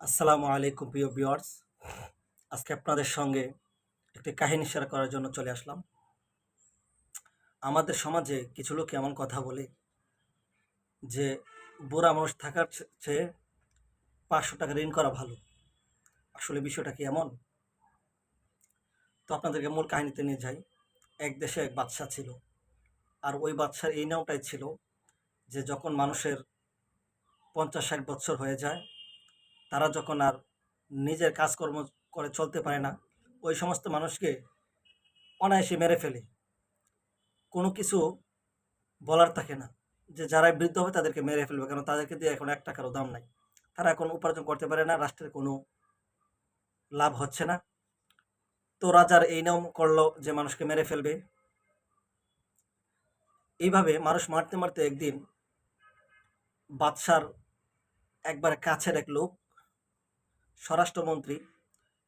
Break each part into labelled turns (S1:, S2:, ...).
S1: আসসালামু আলাইকুম প্রিয় ভিউয়ার্স। আজকে আপনাদের সঙ্গে একটি কাহিনী শেয়ার করার জন্য চলে আসলাম। আমাদের সমাজে কিছু লোক এমন কথা বলে যে, বুড়া মানুষ থাকার চেয়ে পাঁচশো টাকা ঋণ করা ভালো। আসলে বিষয়টা কি এমন? তো আপনাদেরকে মূল কাহিনীতে নিয়ে যাই। এক দেশে এক বাদশা ছিল। আর ওই বাদশার এই নামটাই ছিল যে, যখন মানুষের পঞ্চাশ ষাট বছর হয়ে যায় তারা যখন আর নিজের কাজকর্ম করে চলতে পারে না, ওই সমস্ত মানুষকে অনায়াসে মেরে ফেলে। কোনো কিছু বলার থাকে না যে যারাই বৃদ্ধ হবে তাদেরকে মেরে ফেলবে কারণ তাদেরকে দিয়ে এখন এক টাকারও দাম নাই। তারা এখন উপার্জন করতে পারে না, রাষ্ট্রের কোনো লাভ হচ্ছে না। তো রাজার এই নিয়ম করল যে মানুষকে মেরে ফেলবে। এইভাবে মানুষ মারতে মারতে একদিন বাদশার একবার কাছের এক লোক স্বরাষ্ট্রমন্ত্রী,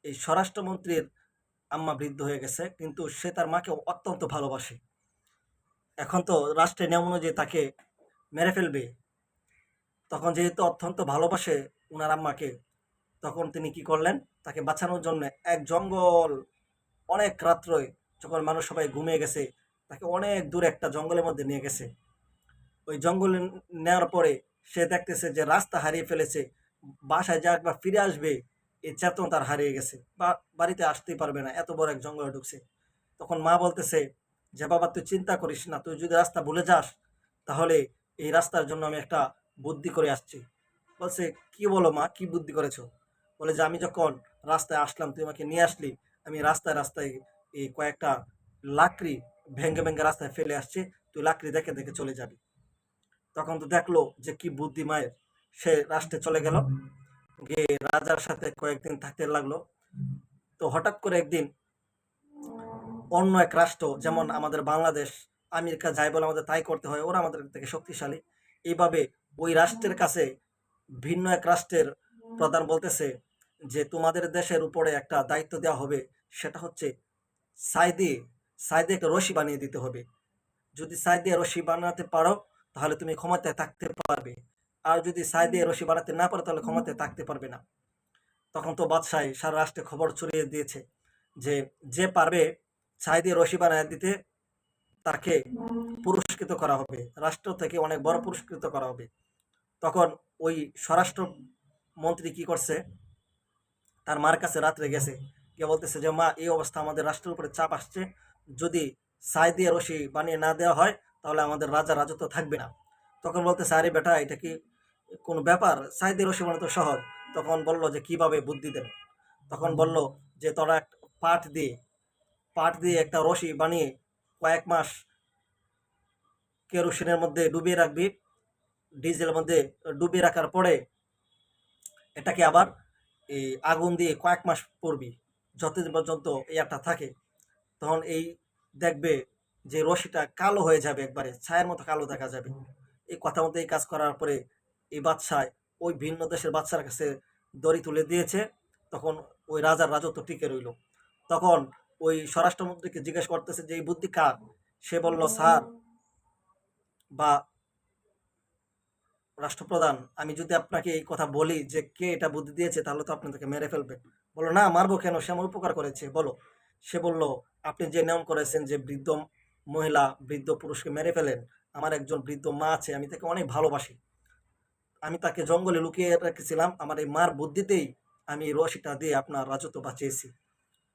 S1: এই স্বরাষ্ট্রমন্ত্রীর আম্মা বৃদ্ধ হয়ে গেছে, কিন্তু সে তার মাকে অত্যন্ত ভালোবাসে। এখন তো রাষ্ট্রের নিয়ম অনুযায়ী তাকে মেরে ফেলবে। তখন যেহেতু অত্যন্ত ভালোবাসে উনার আম্মাকে, তখন তিনি কি করলেন? তাকে বাঁচানোর জন্য এক জঙ্গল, অনেক রাত্রয় যখন মানুষ সবাই ঘুমিয়ে গেছে, তাকে অনেক দূরে একটা জঙ্গলের মধ্যে নিয়ে গেছে। ওই জঙ্গলে নেওয়ার পরে সে দেখতেছে যে রাস্তা হারিয়ে ফেলেছে বাসায় যা একবার ফিরে আসবে এই চেতন তার হারিয়ে গেছে। বা বাড়িতে আসতেই পারবে না, এত বড় এক জঙ্গলে ঢুকছে। তখন মা বলতেছে, যে বাবা, তুই চিন্তা করিস না, তুই যদি রাস্তা ভুলে যাস, তাহলে এই রাস্তার জন্য আমি একটা বুদ্ধি করে আসছি। বলছে, কি বলো মা, কি বুদ্ধি করেছ? বলে যে, আমি যখন রাস্তায় আসলাম, তুই আমাকে নিয়ে আসলি, আমি রাস্তায় রাস্তায় এই কয়েকটা লাকড়ি ভেঙ্গে ভেঙ্গে রাস্তায় ফেলে আসছে, তুই লাকড়ি দেখে দেখে চলে যাবি। তখন তো দেখল যে, কি বুদ্ধি মায়ের। সে রাষ্ট্রে চলে গেল। গিয়ে রাজার সাথে কয়েকদিন থাকতে লাগল। তো হঠাৎ করে একদিন অন্য এক রাষ্ট্র, যেমন আমাদের বাংলাদেশ, আমেরিকা, যাই বলে আমাদের তাই করতে হয়, ওরা আমাদের থেকে শক্তিশালী। এইভাবে ওই রাষ্ট্রের কাছে ভিন্ন এক রাষ্ট্রের প্রধান বলতেছে যে, তোমাদের দেশের উপরে একটা দায়িত্ব দেওয়া হবে, সেটা হচ্ছে সাইদে সাইদে একটা রশি বানিয়ে দিতে হবে। যদি সাইদে রশি বানাতে পারো, তাহলে তুমি ক্ষমতায় থাকতে পারবে। আর যদি সাইদে রশি বানাতে না পারে তাহলে ক্ষমতায় থাকতে পারবে না। তখন তো বাদশাহী সারা রাষ্ট্রে খবর ছড়িয়ে দিয়েছে যে যে পারবে সাইদে রশি বানিয়ে দিতে তাকে পুরস্কৃত করা হবে। রাষ্ট্র থেকে অনেক বড় পুরস্কৃত করা হবে। তখন ওই স্বরাষ্ট্র মন্ত্রী কি করছে? তার মার কাছে রাত্রে গেছে। গিয়ে বলতেছে যে মা এই অবস্থা আমাদের রাষ্ট্রের উপরে চাপ আসছে। যদি সাই দিয়ে রশি বানিয়ে না দেওয়া হয় তাহলে আমাদের রাজা রাজত্ব থাকবে না। তখন বলতেছে আরে বেটা এটা কি কোনো ব্যাপার সাই দিয়ে রশি বানানো তো সহজ তখন বলল যে, কীভাবে বুদ্ধি দেন তখন বলল যে, তোরা পাট দিয়ে পাট দিয়ে একটা রশি বানিয়ে কয়েক মাস কেরোসিনের মধ্যে ডুবিয়ে রাখবি। ডিজেলের মধ্যে ডুবিয়ে রাখার পরে এটাকে আবার এই আগুন দিয়ে কয়েক মাস পড়বি যতদিন পর্যন্ত একটা থাকে। তখন এই দেখবে যে, রশিটা কালো হয়ে যাবে একবারে, ছায়ের মতো কালো দেখা যাবে। এই কথা মতো এই কাজ করার পরে এই বাদশায়, ওই ভিন্ন দেশের বাচ্চার কাছে দড়ি তুলে দিয়েছে। তখন ওই রাজার রাজত্ব টিকে রইল। তখন ওই স্বরাষ্ট্রমন্ত্রীকে জিজ্ঞেস করতেছে যে, এই বুদ্ধি কার? সে বলল, স্যার, বা রাষ্ট্রপ্রধান, আমি যদি আপনাকে এই কথা বলি যে কে এটা বুদ্ধি দিয়েছে, তাহলে তো আপনি তাকে মেরে ফেলবেন। বলো না, মারবো কেন? সে আমার উপকার করেছে। বলো। সে বলল, আপনি যে নিয়ম করেছেন যে বৃদ্ধ মহিলা, বৃদ্ধ পুরুষকে মেরে ফেলেন, আমার একজন বৃদ্ধ মা আছে, আমি তাকে অনেক ভালোবাসি। আমি তাকে জঙ্গলে লুকিয়ে রেখেছিলাম। আমার এই মার বুদ্ধিতেই আমি এই রশিটা দিয়ে আপনার রাজত্ব বাঁচিয়েছি।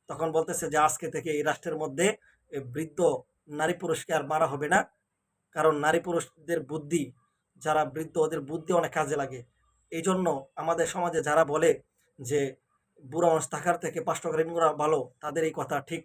S1: তখন বলতেছে যে, আজকে থেকে এই রাষ্ট্রের মধ্যে বৃদ্ধ নারী পুরুষকে আর মারা হবে না। কারণ নারী পুরুষদের বুদ্ধি, যারা বৃদ্ধ ওদের বুদ্ধি অনেক কাজে লাগে। এই জন্য আমাদের সমাজে যারা বলে যে, বুড়ো মানুষ থাকার থেকে পাঁচ টাকা করা ভালো, তাদের এই কথা ঠিক